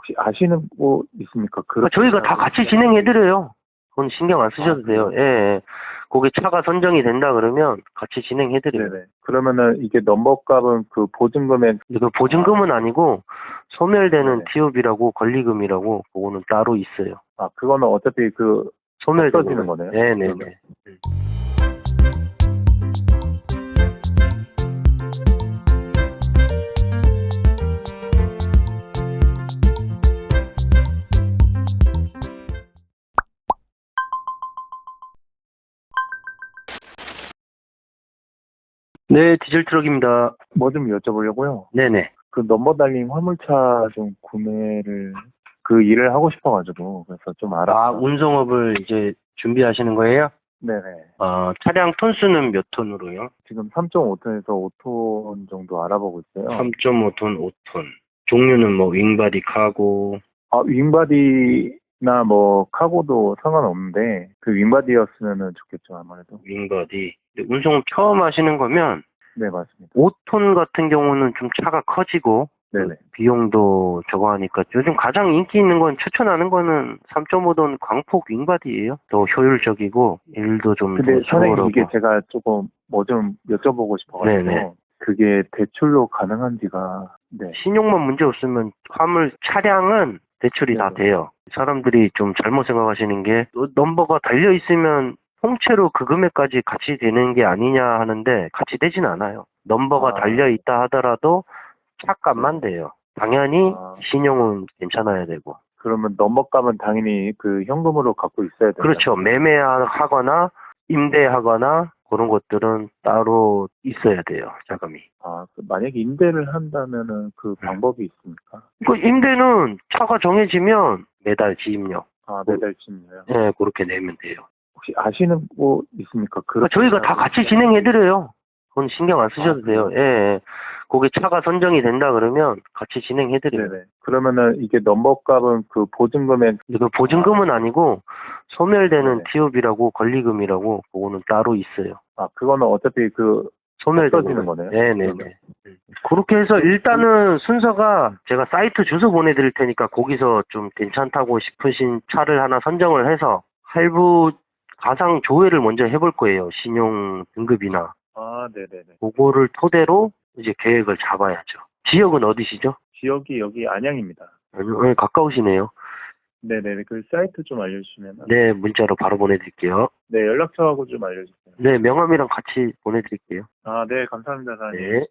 혹시 아시는 거 있습니까? 그 그러니까 저희가 다 같이 진행해드려요. 그건 신경 안 쓰셔도 아, 돼요. 예, 예. 거기 차가 선정이 된다 그러면 같이 진행해드려요. 네네. 그러면은 이게 넘버 값은 그 보증금액 근데 그 보증금은 아니고 소멸되는 네. TOB라고 권리금이라고 그거는 따로 있어요. 아 그거는 어차피 그 소멸되는 거네요. 네네네. 그 네, 디젤 트럭입니다. 뭐 좀 여쭤보려고요. 네네. 그 넘버 달린 화물차 좀 구매를 그 일을 하고 싶어가지고 그래서 좀 알아. 아, 운송업을 이제 준비하시는 거예요? 네네. 아, 차량 톤수는 몇 톤으로요? 지금 3.5톤에서 5톤 정도 알아보고 있어요. 3.5톤, 5톤. 종류는 뭐 윙바디 카고. 아 윙바디나 뭐 카고도 상관없는데 그 윙바디였으면은 좋겠죠 아무래도. 윙바디. 운송업 처음 하시는 거면 네 맞습니다. 5톤 같은 경우는 좀 차가 커지고 네네. 비용도 저거 하니까 요즘 가장 인기 있는 건 추천하는 거는 3.5톤 광폭 윙바디예요. 더 효율적이고 일도 좀 근데 더 선생님. 이게 제가 조금 뭐 좀 여쭤보고 싶어가지고 네네. 그게 대출로 가능한지가 네. 신용만 문제 없으면 화물 차량은 대출이 다 네네. 돼요. 사람들이 좀 잘못 생각하시는 게 어, 넘버가 달려 있으면 통째로 그 금액까지 같이 되는 게 아니냐 하는데 같이 되진 않아요. 넘버가 아. 달려 있다 하더라도 차값만 돼요. 당연히 아. 신용은 괜찮아야 되고. 그러면 넘버값은 당연히 그 현금으로 갖고 있어야 돼요. 그렇죠. 매매하거나 임대하거나 그런 것들은 따로 있어야 돼요. 자금이. 아, 그 만약에 임대를 한다면은 그 네. 방법이 있습니까? 그 임대는 차가 정해지면 매달 지입료. 아, 매달치는요. 네, 그렇게 내면 돼요. 혹시 아시는 거 있습니까? 그러니까 저희가 다 같이 진행해드려요. 그건 신경 안 쓰셔도 아, 돼요. 예, 예. 거기 차가 선정이 된다 그러면 같이 진행해드려요. 네네. 그러면은 이게 넘버값은 그 보증금액 근데 그 보증금은 아니고 소멸되는 네. TOB라고 권리금이라고 그거는 따로 있어요. 아, 그거는 어차피 그 소멸되는 거네요. 네네네. 그러면. 그렇게 해서 일단은 순서가 제가 사이트 주소 보내드릴 테니까 거기서 좀 괜찮다고 싶으신 차를 하나 선정을 해서 할부 가상 조회를 먼저 해볼 거예요. 신용 등급이나. 아, 네네네. 그거를 토대로 이제 계획을 잡아야죠. 지역은 어디시죠? 지역이 여기 안양입니다. 아니요, 네, 가까우시네요. 네네네. 그 사이트 좀 알려주시면. 네, 문자로 바로 보내드릴게요. 네, 연락처하고 좀 알려주세요. 네, 명함이랑 같이 보내드릴게요. 아, 네, 감사합니다, 사장님. 네.